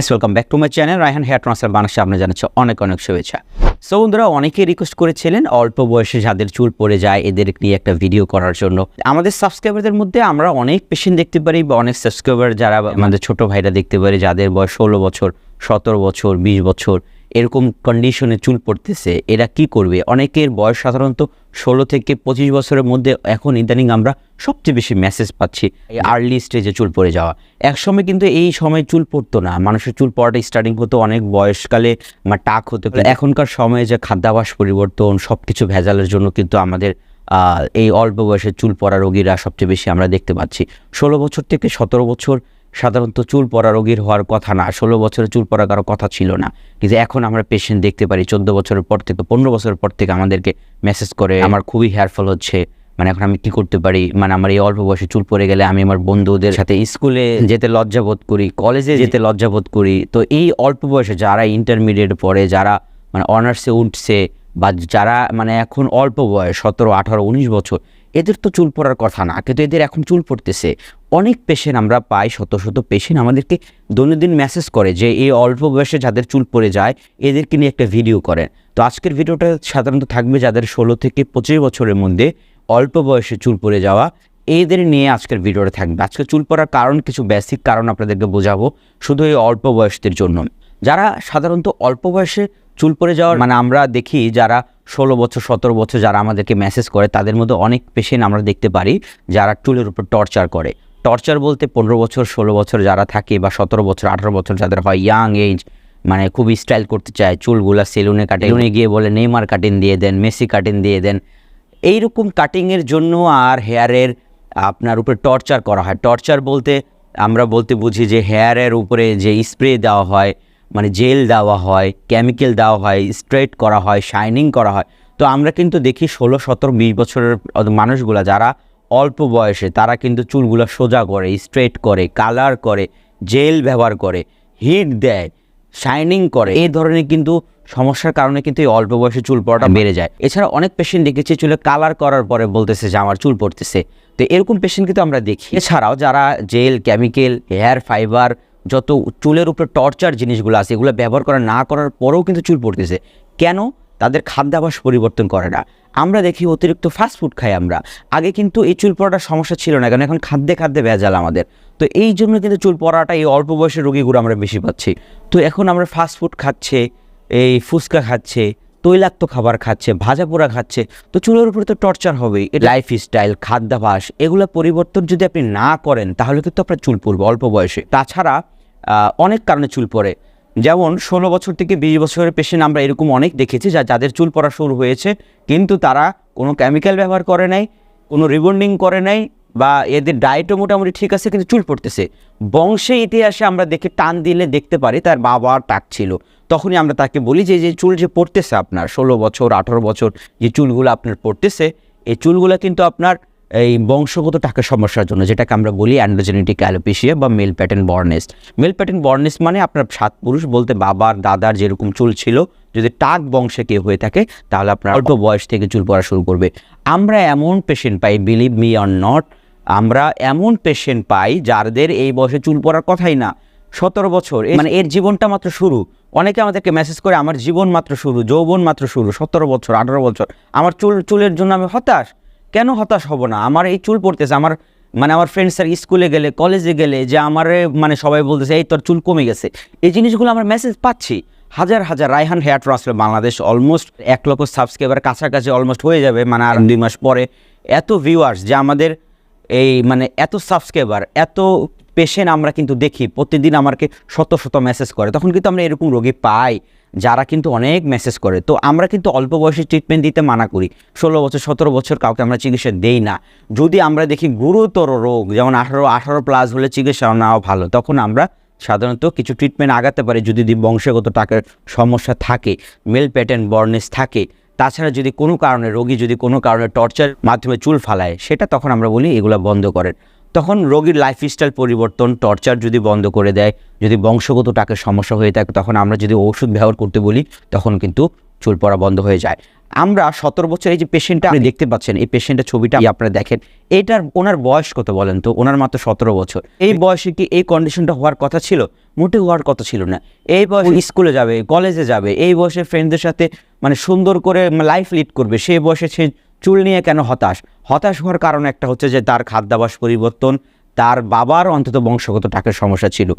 S welcome back to my channel Raihan hair transfer বানাসে আপনি জানাচ্ছে অনেক অনেক শুভেচ্ছা। সো বন্ধুরা, অনেকেই রিকোয়েস্ট করেছিলেন অল্প বয়সে যাদের চুল পড়ে যায়, এদের নিয়ে একটা ভিডিও করার জন্য। আমাদের সাবস্ক্রাইবারদের মধ্যে আমরা অনেক পেশেন্ট দেখতে পারি বা অনেক সাবস্ক্রাইবার যারা আমাদের ছোট ভাইরা দেখতে পারি, যাদের বয়স ষোলো বছর, সতেরো বছর, বিশ বছর, এরকম কন্ডিশনে চুল পড়তেছে, এরা কি করবে? অনেকের বয়স সাধারণত ষোলো থেকে পঁচিশ বছরের মধ্যে এখন ইদানিং আমরা সবচেয়ে বেশি মেসেজ পাচ্ছি এই আর্লি স্টেজে চুল পড়ে যাওয়া। একসময় কিন্তু এই সময় চুল পড়তো না। মানুষের চুল পড়াটা স্টার্টিং হতো, অনেক বয়সকালে বা টাক হতে। পারে এখনকার সময়ে যে খাদ্যাভাস পরিবর্তন সব কিছু ভেজালের জন্য কিন্তু আমাদের এই অল্প বয়সে চুল পড়া রোগীরা সবচেয়ে বেশি আমরা দেখতে পাচ্ছি। ষোলো বছর থেকে সতেরো বছর সাধারণত চুল পড়া রোগীর হওয়ার কথা না। ষোলো বছরে চুল পড়া কারও কথা ছিল না। কিন্তু এখন আমরা পেশেন্ট দেখতে পারি। চোদ্দ বছরের পর থেকে, পনেরো বছরের পর থেকে আমাদেরকে মেসেজ করে, আমার খুবই হেয়ারফল হচ্ছে। মানে এখন আমি কি করতে পারি? মানে আমার এই অল্প বয়সে চুল পড়ে গেলে আমি আমার বন্ধুদের সাথে স্কুলে যেতে লজ্জাবোধ করি কলেজে যেতে লজ্জাবোধ করি। তো এই অল্প বয়সে যারা ইন্টারমিডিয়েট পড়ে যারা মানে অনার্সে উঠছে বা যারা মানে এখন অল্প বয়স সতেরো আঠারো উনিশ বছর এদের তো চুল পড়ার কথা না। কিন্তু এদের এখন চুল পড়তেছে। অনেক পেশেন্ট আমরা পাই শত শত পেশেন্ট আমাদেরকে দৈনন্দিন মেসেজ করে যে এই অল্প বয়সে যাদের চুল পড়ে যায় এদেরকে নিয়ে একটা ভিডিও করেন তো আজকের ভিডিওটা সাধারণত থাকবে যাদের ষোলো থেকে পঁচিশ বছরের মধ্যে অল্প বয়সে চুল পড়ে যাওয়া, এদের নিয়ে আজকের ভিডিওটা থাকবে। আজকে চুল পড়ার কারণ কিছু বেসিক কারণ আপনাদেরকে বোঝাবো, শুধু এই অল্প বয়সদের জন্য। যারা সাধারণত অল্প বয়সে চুল পড়ে যাওয়ার মানে আমরা দেখি যারা ষোলো বছর, সতেরো বছর যারা আমাদেরকে মেসেজ করে, তাদের মধ্যে অনেক পেশেন্ট আমরা দেখতে পারি যারা চুলের উপর টর্চার করে। টর্চার বলতে পনেরো বছর, ষোলো বছর যারা থাকে বা সতেরো বছর, আঠারো বছর যাদের হয় ইয়াং এজ মানে খুবই স্টাইল করতে চায়, চুলগুলা সেলুনে কাটে সেলুনে গিয়ে বলে, নেইমার কাটিং দিয়ে দেন, মেসি কাটিং দিয়ে দেন। এইরকম কাটিংয়ের জন্য আর হেয়ারের আপনার উপরে টর্চার করা হয়। টর্চার বলতে আমরা বলতে বুঝি যে হেয়ারের উপরে যে স্প্রে দেওয়া হয় মানে জেল দেওয়া হয় কেমিক্যাল দেওয়া হয় স্ট্রেট করা হয় শাইনিং করা হয়। তো আমরা কিন্তু দেখি ষোলো, সতেরো, বিশ বছরের মানুষগুলা যারা অল্প বয়সে তারা কিন্তু চুলগুলো সোজা করে স্ট্রেট করে কালার করে জেল ব্যবহার করে হিট দেয় শাইনিং করে। এই ধরনের কিন্তু সমস্যার কারণে কিন্তু এই অল্প বয়সে চুল পড়াটা বেড়ে যায়। এছাড়া অনেক পেশেন্ট দেখেছি চুলে কালার করার পরে বলতেছে যে আমার চুল পড়তেছে। তো এরকম পেশেন্ট কিন্তু আমরা দেখি। এছাড়াও যারা জেল কেমিক্যাল হেয়ার ফাইবার যত চুলের উপরে টর্চার জিনিসগুলো আছে এগুলো ব্যবহার করা না করার পরেও কিন্তু চুল পড়তেছে। কেন? তাদের খাদ্যাভাস পরিবর্তন করে না। আমরা দেখি অতিরিক্ত ফাস্ট ফুড খাই আমরা। আগে কিন্তু এই চুল পড়াটার সমস্যা ছিল না কারণ এখন খাদ্যে খাদ্যে ভেজাল আমাদের। তো এই জন্য কিন্তু চুল পড়াটা এই অল্প বয়সের রোগীগুলো আমরা বেশি পাচ্ছি। তো এখন আমরা ফাস্ট ফুড খাচ্ছে। এই ফুচকা খাচ্ছে, তৈলাক্ত খাবার খাচ্ছে, ভাজা পোড়া খাচ্ছে, তো চুলের উপরে তো টর্চার হবেই। লাইফ স্টাইল খাদ্যাভাস, এগুলো পরিবর্তন যদি আপনি না করেন, তাহলে কিন্তু আপনার চুল পড়বে অল্প বয়সে। তাছাড়া অনেক কারণে চুল পড়ে। যেমন, ষোলো বছর থেকে বিশ বছরের পেশেন্ট আমরা এরকম অনেক দেখেছি, যা, যাদের চুল পড়া শুরু হয়েছে, কিন্তু তারা কোনো কেমিক্যাল ব্যবহার করে নাই, কোনো রিবন্ডিং করে নাই, বা এদের ডায়েটও মোটামুটি ঠিক আছে, কিন্তু চুল পড়তেছে। বংশে ইতিহাসে আমরা দেখে টান দিলে দেখতে পারি, তার বাবার টাক ছিল। তখনই আমরা তাকে বলি যে যে চুল যে পড়তেছে আপনার, ষোলো বছর, আঠারো বছর যে চুলগুলো আপনার পড়তেছে, এই চুলগুলো কিন্তু আপনার এই বংশগত টাকার সমস্যার জন্য, যেটাকে আমরা বলি অ্যান্ড্রোজেনেটিক অ্যালোপেশিয়া বা male pattern baldness male pattern baldness মানে আপনার সাত পুরুষ বলতে বাবার, দাদার যেরকম চুল ছিল, যদি টাক বংশে কেউ হয়ে থাকে, তাহলে আপনার অল্প বয়স থেকে চুল পড়া শুরু করবে। আমরা এমন পেশেন্ট পাই বিলিভ মি অর নট আমরা এমন পেশেন্ট পাই যাদের এই বয়সে চুল পড়ার কথাই না। সতেরো বছর মানে এর জীবনটা মাত্র শুরু। অনেকে আমাদেরকে মেসেজ করে, আমার জীবন মাত্র শুরু, যৌবন মাত্র শুরু, সতেরো বছর, আঠারো বছর। আমার চুল, চুলের জন্য আমি হতাশ? কেন হতাশ হব না? আমার এই চুল পড়তেছে, আমার মানে আমার ফ্রেন্ডস আর স্কুলে গেলে কলেজে গেলে, যে আমার মানে সবাই বলতেছে, এই তোর চুল কমে গেছে। এই জিনিসগুলো আমরা মেসেজ পাচ্ছি। হাজার হাজার, Raihan hair transfer Bangladesh almost এক লক্ষ সাবস্ক্রাইবার কাছাকাছি অলমোস্ট হয়ে যাবে মানে আর দুই মাস পরে। এত ভিউয়ার্স যে আমাদের এই মানে এত সাবস্ক্রাইবার এত পেশেন্ট আমরা কিন্তু দেখি, প্রতিদিন আমাকে শত শত মেসেজ করে। তখন কিন্তু আমরা এরকম রোগী পাই, যারা কিন্তু অনেক মেসেজ করে। তো আমরা কিন্তু অল্প বয়সে ট্রিটমেন্ট দিতে মানা করি। ষোলো বছর, সতেরো বছর কাউকে আমরা চিকিৎসা দেই না। যদি আমরা দেখি গুরুতর রোগ, যেমন আঠারো আঠারো প্লাস হলে চিকিৎসা নেওয়া ভালো, তখন আমরা সাধারণত কিছু ট্রিটমেন্ট আগাতে পারি যদি বংশগত টাকার সমস্যা থাকে মেল প্যাটার্ন বর্নেস থাকে। তাছাড়া যদি কোনো কারণে, রোগী যদি কোনো কারণে টর্চার মাধ্যমে চুল ফালায়, সেটা তখন আমরা বলি এগুলো বন্ধ করেন। তখন রোগীর লাইফস্টাইল পরিবর্তন টর্চার যদি বন্ধ করে দেয় যদি বংশগত টাকার সমস্যা হয়ে থাকে তখন আমরা যদি ওষুধ ব্যবহার করতে বলি তখন কিন্তু চুল পড়া বন্ধ হয়ে যায়। আমরা সতেরো বছর এই যে পেশেন্টটা আপনি দেখতে পাচ্ছেন এই পেশেন্টের ছবিটা আপনারা দেখেন এটার ওনার বয়স কত বলেন তো? ওনার মাত্র সতেরো বছর। এই বয়সে কি এই কন্ডিশনটা হওয়ার কথা ছিল? মোটে হওয়ার কথা ছিল না। এই বয়সে স্কুলে যাবে কলেজে যাবে এই বয়সে ফ্রেন্ডদের সাথে মানে সুন্দর করে লাইফ লিড করবে সেই বয়সে সে চুল নিয়ে কেন হতাশ? হতাশ হওয়ার কারণ একটা হচ্ছে যে তার খাদ্যাভ্যাস পরিবর্তন তার বাবার অন্তত বংশগত টাকের সমস্যা ছিল।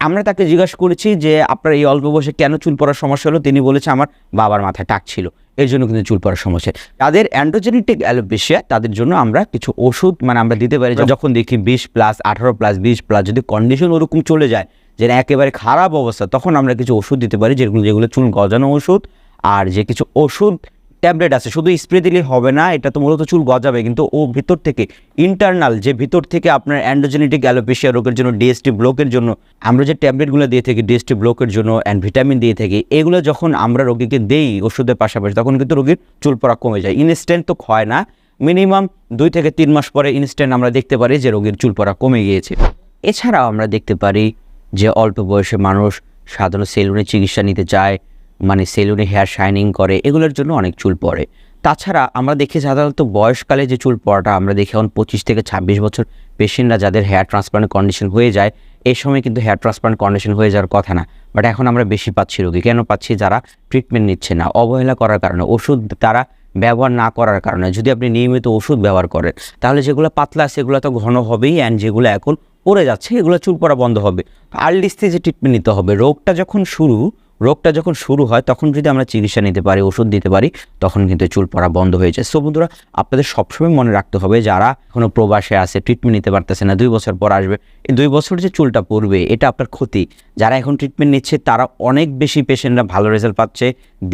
আমরা তাকে জিজ্ঞাসা করেছি যে আপনার এই অল্প বয়সে কেন চুল পড়ার সমস্যা হলো? তিনি বলেছে আমার বাবার মাথায় টাক ছিল এর জন্য কিন্তু চুল পড়ার সমস্যা তাদের অ্যান্ড্রোজেনেটিক অ্যালোপেশিয়া তাদের জন্য আমরা কিছু ওষুধ মানে আমরা দিতে পারি যখন দেখি বিশ প্লাস আঠারো প্লাস বিশ প্লাস যদি কন্ডিশন ওরকম চলে যায় যে একেবারে খারাপ অবস্থা তখন আমরা কিছু ওষুধ দিতে পারি যেগুলো যেগুলো চুল গজানো ওষুধ আর যে কিছু ওষুধ ট্যাবলেট আছে, শুধু স্প্রে দিলে হবে না, এটা তো মূলত চুল গজাবে, কিন্তু ও ভিতর থেকে ইন্টারনাল যে ভিতর থেকে আপনার অ্যান্ড্রোজেনেটিক অ্যালোপেশিয়া রোগের জন্য ডিএসটি ব্লকের জন্য, আমরা যে ট্যাবলেটগুলো দিয়ে থাকি ডিএসটি ব্লকের জন্য অ্যান্ড ভিটামিন দিয়ে থাকি, এগুলো যখন আমরা রোগীকে দেই ওষুধের পাশাপাশি, তখন কিন্তু রোগীর চুল পড়া কমে যায়। ইনস্ট্যান্ট তো হয় না মিনিমাম দুই থেকে তিন মাস পরে ইনস্ট্যান্ট আমরা দেখতে পারি যে রোগীর চুল পড়া কমে গিয়েছে। এছাড়াও আমরা দেখতে পারি যে অল্প বয়সে মানুষ সাধারণ সেলুনে চিকিৎসা নিতে চায় মানে সেলুনে হেয়ার শাইনিং করে, এগুলোর জন্য অনেক চুল পড়ে। তাছাড়া আমরা দেখি সাধারণত বয়সকালে যে চুল পড়াটা আমরা দেখি এখন পঁচিশ থেকে ছাব্বিশ বছর পেশেন্টরা যাদের হেয়ার ট্রান্সপ্লান্ট কন্ডিশন হয়ে যায় এই সময় কিন্তু হেয়ার ট্রান্সপ্লান্ট কন্ডিশন হয়ে যাওয়ার কথা না। বাট এখন আমরা বেশি পাচ্ছি রোগী। কেন পাচ্ছি? যারা ট্রিটমেন্ট নিচ্ছে না, অবহেলা করার কারণে, ওষুধ তারা ব্যবহার না করার কারণে। যদি আপনি নিয়মিত ওষুধ ব্যবহার করেন, তাহলে যেগুলো পাতলা, সেগুলো তো ঘন হবেই অ্যান্ড যেগুলো এখন পড়ে যাচ্ছে, এগুলো চুল পড়া বন্ধ হবে। আর্লি স্টেজে ট্রিটমেন্ট নিতে হবে। রোগটা যখন শুরু রোগটা যখন শুরু হয়, তখন যদি আমরা চিকিৎসা নিতে পারি, ওষুধ দিতে পারি, তখন কিন্তু চুল পড়া বন্ধ হয়ে যায়। সো বন্ধুরা, আপনাদের সবসময় মনে রাখতে হবে, যারা এখনও প্রবাসে আছে ট্রিটমেন্ট নিতে পারতেছে না, দুই বছর পর আসবে, এই দুই বছর যে চুলটা পড়বে, এটা আপনার ক্ষতি। যারা এখন ট্রিটমেন্ট নিচ্ছে, তারা অনেক বেশি পেশেন্টরা ভালো রেজাল্ট পাচ্ছে,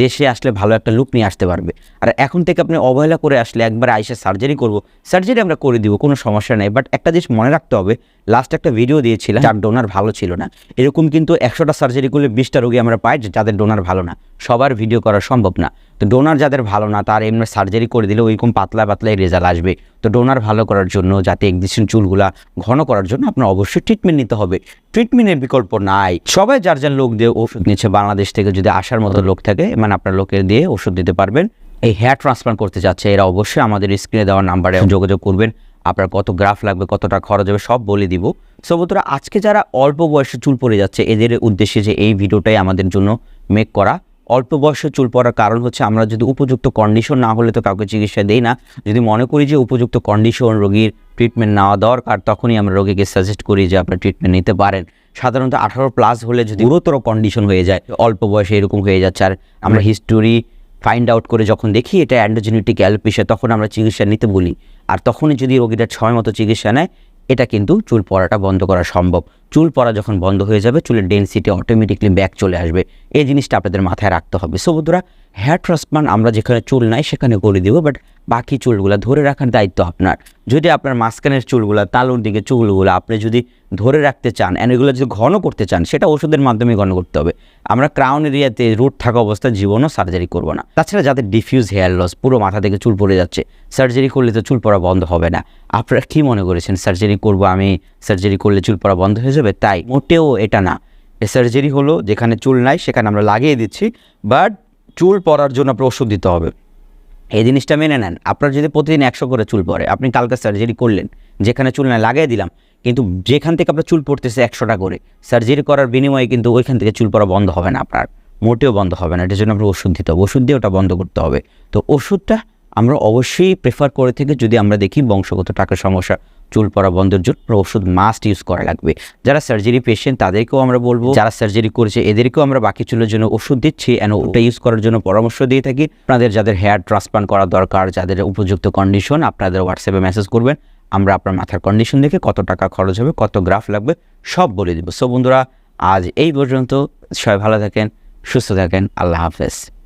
দেশে আসলে ভালো একটা লুক নিয়ে আসতে পারবে। আর এখন থেকে আপনি অবহেলা করে আসলে একবার আইসে সার্জারি করব সার্জারি আমরা করে দিব, কোনো সমস্যা নেই। বাট একটা জিনিস মনে রাখতে হবে লাস্ট একটা ভিডিও দিয়েছিলাম, যার ডোনার ভালো ছিল না, এরকম কিন্তু একশোটা সার্জারি করলে বিশটা রোগী আমরা পাই যে যাদের ডোনার ভালো না। সবার ভিডিও করা সম্ভব না। তো ডোনার যাদের ভালো না, তার এমনি সার্জারি করে দিলে ওইরকম পাতলা পাতলাই রেজাল্ট আসবে। তো ডোনার ভালো করার জন্য, যাতে এক্সিস্টিং চুলগুলা ঘন করার জন্য আপনার অবশ্যই ট্রিটমেন্ট নিতে হবে। ট্রিটমেন্টের বিকল্প নাই। সবাই যার যার লোক দিয়ে ওষুধ নিচ্ছে, বাংলাদেশ থেকে যদি আসার মতো লোক থাকে মানে আপনার লোকের দিয়ে ওষুধ দিতে পারবেন। এই হেয়ার ট্রান্সপ্লান্ট করতে যাচ্ছে এরা অবশ্যই আমাদের স্ক্রিনে দেওয়ার নাম্বারে যোগাযোগ করবেন। আপনার কত গ্রাফ লাগবে, কতটা খরচ হবে, সব বলে দিব। সো বন্ধুরা, আজকে যারা অল্প বয়সে চুল পড়ে যাচ্ছে, এদের উদ্দেশ্যে যে এই ভিডিওটাই আমাদের জন্য মেক করা। অল্প বয়সে চুল পড়ার কারণ হচ্ছে, আমরা যদি উপযুক্ত কন্ডিশন না হলে তো কাউকে চিকিৎসা দেই না। যদি মনে করি যে উপযুক্ত কন্ডিশন রোগীর ট্রিটমেন্ট নেওয়া দরকার, তখনই আমরা রোগীকে সাজেস্ট করি যে আপনার ট্রিটমেন্ট নিতে পারেন। সাধারণত আঠারো প্লাস হলে যদি গুরুতর কন্ডিশন হয়ে যায়, অল্প বয়সে এরকম হয়ে যাচ্ছে। আর আমরা হিস্টোরি ফাইন্ড আউট করে যখন দেখি এটা অ্যান্ডোজেনেটিক অ্যালোপেশিয়া তখন আমরা চিকিৎসা নিতে বলি। আর তখনই যদি রোগীটা ছয় মতো চিকিৎসা নেয়, এটা কিন্তু চুল পড়াটা বন্ধ করা সম্ভব। চুল পড়া যখন বন্ধ হয়ে যাবে, চুলের ডেন্সিটি অটোমেটিকলি ব্যাক চলে আসবে। এই জিনিসটা আপনাদের মাথায় রাখতে হবে। সো বন্ধুরা হেয়ার ট্রান্সপ্লান্ট আমরা যেখানে চুল নাই, সেখানে করে দেবো বাট বাকি চুলগুলো ধরে রাখার দায়িত্ব আপনার। যদি আপনার মাঝখানের চুলগুলো, তালুর দিকে চুলগুলো আপনি যদি ধরে রাখতে চান অ্যান্ড এগুলো যদি ঘন করতে চান, সেটা ওষুধের মাধ্যমে ঘন করতে হবে। আমরা ক্রাউন এরিয়াতে রুট থাকা অবস্থায় জীবনও সার্জারি করব না। তাছাড়া যাদের ডিফিউজ হেয়ার লস পুরো মাথা থেকে চুল পড়ে যাচ্ছে সার্জারি করলে তো চুল পড়া বন্ধ হবে না। আপনারা কী মনে করেছেন সার্জারি করব আমি সার্জারি করলে চুল পড়া বন্ধ হয়ে যাবে? তাই, মোটেও এটা না। সার্জারি হলো যেখানে চুল নাই, সেখানে আমরা লাগিয়ে দিচ্ছি বাট চুল পড়ার জন্য আপনার ওষুধ দিতে হবে। এই জিনিসটা মেনে নেন। আপনার যদি প্রতিদিন একশো করে চুল পড়ে, আপনি কালকে সার্জারি করলেন, যেখানে চুল না লাগিয়ে দিলাম, কিন্তু যেখান থেকে আপনার চুল পড়তেছে একশোটা করে সার্জারি করার বিনিময়ে কিন্তু ওইখান থেকে চুল পড়া বন্ধ হবে না আপনার, মোটেও বন্ধ হবে না। এটার জন্য আপনার ওষুধ দিতে হবে। ওষুধ দিয়ে ওটা বন্ধ করতে হবে। তো ওষুধটা আমরা অবশ্যই প্রেফার করে থেকে যদি আমরা দেখি বংশগত টাকার সমস্যা চুল পড়া বন্ধের জন্য ওষুধ মাস্ট ইউজ করা লাগবে। যারা সার্জারি পেশেন্ট তাদেরকেও আমরা বলব। যারা সার্জারি করেছে, এদেরকেও আমরা বাকি চুলের জন্য ওষুধ দিচ্ছি। অ্যান্ড ওটা ইউজ করার জন্য পরামর্শ দিয়ে থাকি। আপনাদের যাদের হেয়ার ট্রান্সপ্লান্ট করা দরকার, যাদের উপযুক্ত কন্ডিশন আপনাদের হোয়াটসঅ্যাপে মেসেজ করবেন। আমরা আপনার মাথার কন্ডিশন দেখে কত টাকা খরচ হবে, কত গ্রাফ লাগবে, সব বলে দিব। সো বন্ধুরা, আজ এই পর্যন্ত। সবাই ভালো থাকেন, সুস্থ থাকেন। আল্লাহ হাফেজ।